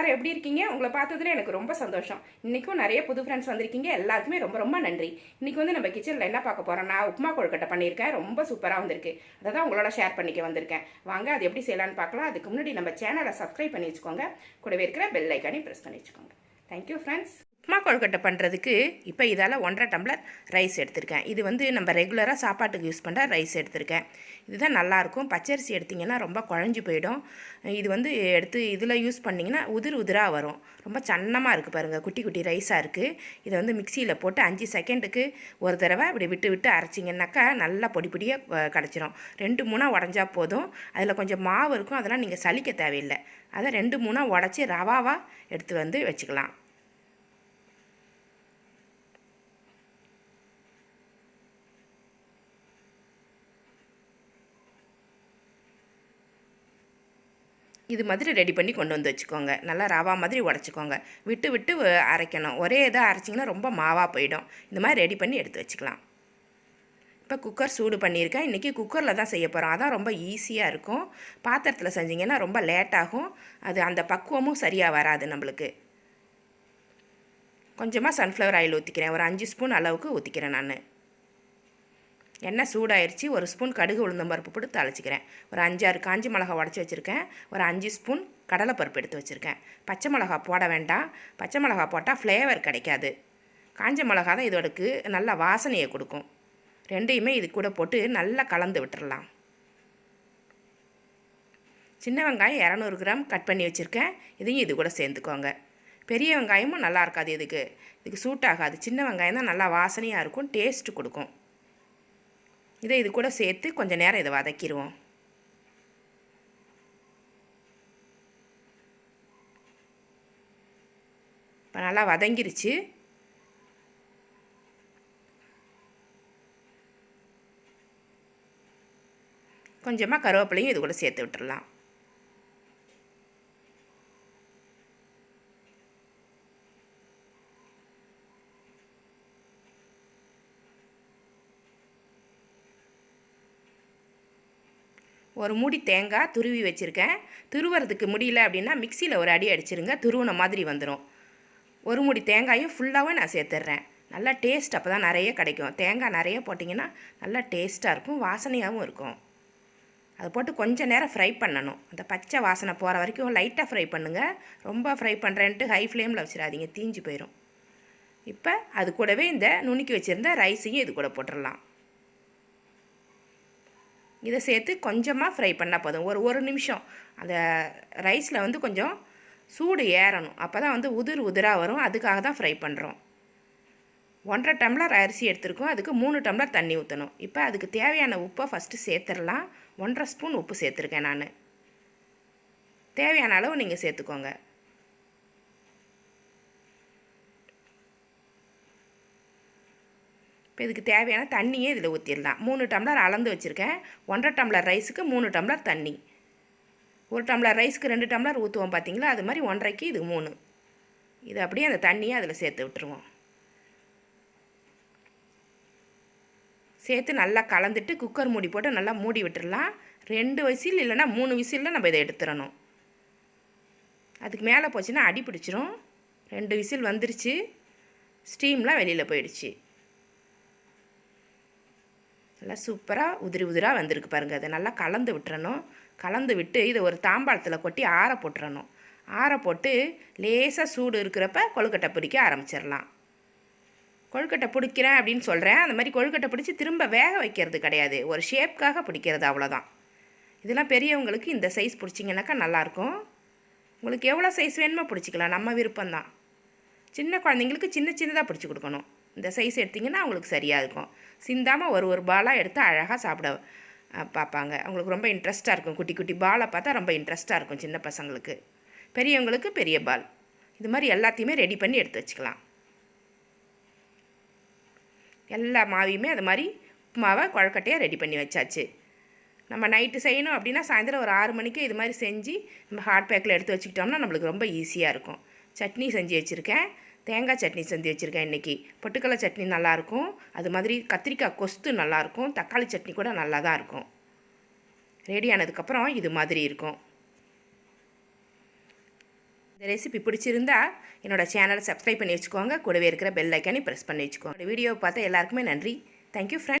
எல்லாரும் எப்படி இருக்கீங்க? உங்களை பார்த்ததுல எனக்கு ரொம்ப சந்தோஷம். இன்றைக்கும் நிறைய புது ஃப்ரெண்ட்ஸ் வந்திருக்கீங்க. எல்லாருக்குமே ரொம்ப ரொம்ப நன்றி. இன்னைக்கு வந்து நம்ம கிச்சனில் என்ன பார்க்க போகிறோம் நான் உப்புமா கொழுக்கட்டை பண்ணியிருக்கேன். ரொம்ப சூப்பராக வந்திருக்கு. அதை தான் உங்களோட ஷேர் பண்ணிக்க வந்திருக்கேன். வாங்க அது எப்படி செய்யலான்னு பார்க்கலாம். அதுக்கு முன்னாடி நம்ம சேனலை சப்ஸ்கிரைப் பண்ணி வச்சுக்கோங்க. கூடவே இருக்கிற பெல் ஐக்கானையும் ப்ரெஸ் பண்ணி வச்சுக்கோங்க. தேங்க்யூ ஃப்ரெண்ட்ஸ் உப்மா கொழுக்கட்டை பண்ணுறதுக்கு இப்போ இதால் ஒன்றரை டம்ளர் ரைஸ் எடுத்திருக்கேன். இது வந்து நம்ம ரெகுலராக சாப்பாட்டுக்கு யூஸ் பண்ணுற ரைஸ் எடுத்திருக்கேன். இதுதான் நல்லாயிருக்கும் பச்சரிசி எடுத்திங்கன்னா ரொம்ப குழஞ்சி போயிடும். இது வந்து எடுத்து இதில் யூஸ் பண்ணிங்கன்னா உதிர் உதிராக வரும். ரொம்ப சன்னமாக இருக்குது பாருங்கள் குட்டி குட்டி ரைஸாக இருக்குது இதை வந்து மிக்சியில் போட்டு அஞ்சு செகண்டுக்கு ஒரு தடவை இப்படி விட்டு விட்டு அரைச்சிங்கன்னாக்கா நல்லா பொடி பொடியாக கிடச்சிரும். ரெண்டு மூணாக உடஞ்சா போதும். அதில் கொஞ்சம் மாவு இருக்கும். அதெல்லாம் நீங்கள் சலிக்க தேவையில்லை. அதை ரெண்டு மூணாக உடச்சி ரவாவாக எடுத்து வந்து வச்சுக்கலாம். இது மாதிரி ரெடி பண்ணி கொண்டு வந்து வச்சுக்கோங்க. நல்லா ரவா மாதிரி உடச்சிக்கோங்க. விட்டு விட்டு அரைக்கணும். ஒரே இதாக அரைச்சிங்கன்னா ரொம்ப மாவாக போயிடும். இந்த மாதிரி ரெடி பண்ணி எடுத்து வச்சுக்கலாம். இப்போ குக்கர் சூடு பண்ணியிருக்கேன். இன்றைக்கி குக்கரில் தான் செய்ய போகிறோம். அதான் ரொம்ப ஈஸியாக இருக்கும். பாத்திரத்தில் செஞ்சிங்கன்னா ரொம்ப லேட்டாகும் அது அந்த பக்குவமும் சரியாக வராது நம்மளுக்கு. கொஞ்சமாக சன்ஃப்ளவர் ஆயில் ஊற்றிக்கிறேன் ஒரு அஞ்சு ஸ்பூன் அளவுக்கு ஊற்றிக்கிறேன் நான். எண்ணெய் சூடாயிருச்சு. ஒரு ஸ்பூன் கடுகு உளுந்தம் பருப்பு போட்டு தாளிச்சிக்கிறேன். ஒரு அஞ்சாறு காஞ்சி மிளகா உடச்சி வச்சுருக்கேன். ஒரு அஞ்சு ஸ்பூன் கடலைப்பருப்பு எடுத்து வச்சுருக்கேன். பச்சை மிளகா போட வேண்டாம். பச்சை மிளகா போட்டால் ஃப்ளேவர் கிடைக்காது. காஞ்ச மிளகா தான் இதோடக்கு நல்ல வாசனையை கொடுக்கும். ரெண்டையுமே இது கூட போட்டு நல்லா கலந்து விட்டுறலாம். சின்ன வெங்காயம் இரநூறு கிராம் கட் பண்ணி வச்சுருக்கேன். இதையும் இது கூட சேர்த்துக்கோங்க பெரிய வெங்காயமும் நல்லா இருக்காது இதுக்கு. இதுக்கு சூட் ஆகாது சின்ன வெங்காயம் தான் நல்லா வாசனையாக இருக்கும். டேஸ்ட்டு கொடுக்கும். இதை இது கூட சேர்த்து கொஞ்சம் நேரம் இதை வதக்கிடுவோம் இப்போ நல்லா வதங்கிருச்சு. கொஞ்சமாக கருவேப்பிலையும் இது கூட சேர்த்து விட்டுடலாம் ஒரு மூடி தேங்காய் துருவி வச்சுருக்கேன். துருவுறதுக்கு முடியல அப்படின்னா மிக்சியில் ஒரு அடி அடிச்சிருங்க. துருவின மாதிரி வந்துடும் ஒரு மூடி தேங்காயும் ஃபுல்லாகவே நான் சேர்த்துட்றேன் நல்லா டேஸ்ட் அப்போ தான் நிறைய கிடைக்கும். தேங்காய் நிறைய போட்டிங்கன்னா நல்லா டேஸ்ட்டாக இருக்கும் வாசனையாகவும் இருக்கும். அதை போட்டு கொஞ்சம் நேரம் ஃப்ரை பண்ணணும். அந்த பச்சை வாசனை போகிற வரைக்கும் லைட்டாக ஃப்ரை பண்ணுங்கள் ரொம்ப ஃப்ரை பண்ணுறேன்ட்டு ஹை ஃப்ளேமில் வச்சிடாதீங்க தீஞ்சு போயிடும் இப்போ அது கூடவே இந்த நுணுக்கி வச்சுருந்த ரைஸையும் இது கூட போட்டுடலாம் இதை சேர்த்து கொஞ்சமாக ஃப்ரை பண்ணால் போதும். ஒரு ஒரு நிமிஷம். அந்த ரைஸில் வந்து கொஞ்சம் சூடு ஏறணும். அப்போ தான் வந்து உதிர் உதிராக வரும். அதுக்காக தான் ஃப்ரை பண்ணுறோம் ஒன்றரை டம்ளர் அரிசி எடுத்துருக்கோம். அதுக்கு மூணு டம்ளர் தண்ணி ஊற்றணும் இப்போ அதுக்கு தேவையான உப்பை ஃபஸ்ட்டு சேர்த்துடலாம். ஒன்றரை ஸ்பூன் உப்பு சேர்த்துருக்கேன் நான். தேவையான அளவு நீங்கள் சேர்த்துக்கோங்க. இப்போ இதுக்கு தேவையான தண்ணியே இதில் ஊற்றிடலாம். மூணு டம்ளர் அளந்து வச்சுருக்கேன். ஒன்றரை டம்ளர் ரைஸுக்கு மூணு டம்ளர் தண்ணி. ஒரு டம்ளர் ரைஸ்க்கு ரெண்டு டம்ளர் ஊற்றுவோம் பார்த்தீங்களா? அது மாதிரி ஒன்றரைக்கு இது மூணு. இது அப்படியே அந்த தண்ணியை அதில் சேர்த்து விட்டுருவோம். சேர்த்து நல்லா கலந்துட்டு குக்கர் மூடி போட்டு நல்லா மூடி விட்டுடலாம். ரெண்டு விசில் இல்லைன்னா மூணு விசிலில் நம்ம இதை எடுத்துடணும். அதுக்கு மேலே போச்சுன்னா அடி பிடிச்சிரும். ரெண்டு விசில் வந்துருச்சு. ஸ்டீம்லாம் வெளியில் போயிடுச்சு. நல்லா சூப்பராக உதிரி உதிராக வந்திருக்கு பாருங்கள் அதை நல்லா கலந்து விட்டுறணும். கலந்து விட்டு இதை ஒரு தாம்பாளத்தில் கொட்டி ஆற போட்டுறணும். ஆற போட்டு லேசாக சூடு இருக்கிறப்ப கொழுக்கட்டை பிடிக்க ஆரம்பிச்சிடலாம். கொழுக்கட்டை பிடிக்கிறேன் அப்படின்னு சொல்கிறேன் அந்த மாதிரி கொழுக்கட்டை பிடிச்சி திரும்ப வேக வைக்கிறது கிடையாது. ஒரு ஷேப்காக பிடிக்கிறது அவ்வளோதான் இதெல்லாம் பெரியவங்களுக்கு இந்த சைஸ் பிடிச்சிங்கனாக்கா நல்லாயிருக்கும். உங்களுக்கு எவ்வளோ சைஸ் வேணுமோ பிடிச்சிக்கலாம். நம்ம விருப்பம்தான். சின்ன குழந்தைங்களுக்கு சின்ன சின்னதாக பிடிச்சி கொடுக்கணும். இந்த சைஸ் எடுத்திங்கன்னா அவங்களுக்கு சரியாக இருக்கும். சிந்தாமல் ஒரு ஒரு பாலாக எடுத்து அழகாக சாப்பிட பார்ப்பாங்க. அவங்களுக்கு ரொம்ப இன்ட்ரெஸ்ட்டாக இருக்கும். குட்டி குட்டி பாலை பார்த்தா ரொம்ப இன்ட்ரெஸ்ட்டாக இருக்கும் சின்ன பசங்களுக்கு. பெரியவங்களுக்கு பெரிய பால் இது மாதிரி எல்லாத்தையுமே ரெடி பண்ணி எடுத்து வச்சுக்கலாம். எல்லா மாவையுமே அது மாதிரி உப்புமாவை குழக்கட்டையாக ரெடி பண்ணி வச்சாச்சு. நம்ம நைட்டு செய்யணும் அப்படின்னா சாயந்தரம் ஒரு ஆறு மணிக்கு இது மாதிரி செஞ்சு நம்ம ஹாட் பேக்கில் எடுத்து வச்சுக்கிட்டோம்னா நம்மளுக்கு ரொம்ப ஈஸியாக இருக்கும். சட்னி செஞ்சு வச்சுருக்கேன். தேங்காய் சட்னி செஞ்சு வச்சுருக்கேன் இன்றைக்கி பொட்டுக்கடலை சட்னி நல்லாயிருக்கும். அது மாதிரி கத்திரிக்காய் கொஸ்து நல்லாயிருக்கும். தக்காளி சட்னி கூட நல்லா தான் இருக்கும். ரெடி ஆனதுக்கப்புறம் இது மாதிரி இருக்கும். இந்த ரெசிபி பிடிச்சிருந்தா என்னோட சேனலை சப்ஸ்கிரைப் பண்ணி வச்சுக்கோங்க. கூடவே இருக்கிற பெல் ஐக்கானே ப்ரெஸ் பண்ணி வச்சுக்கோங்க. இந்த வீடியோவை பார்த்த எல்லாருக்குமே நன்றி. Thank you friend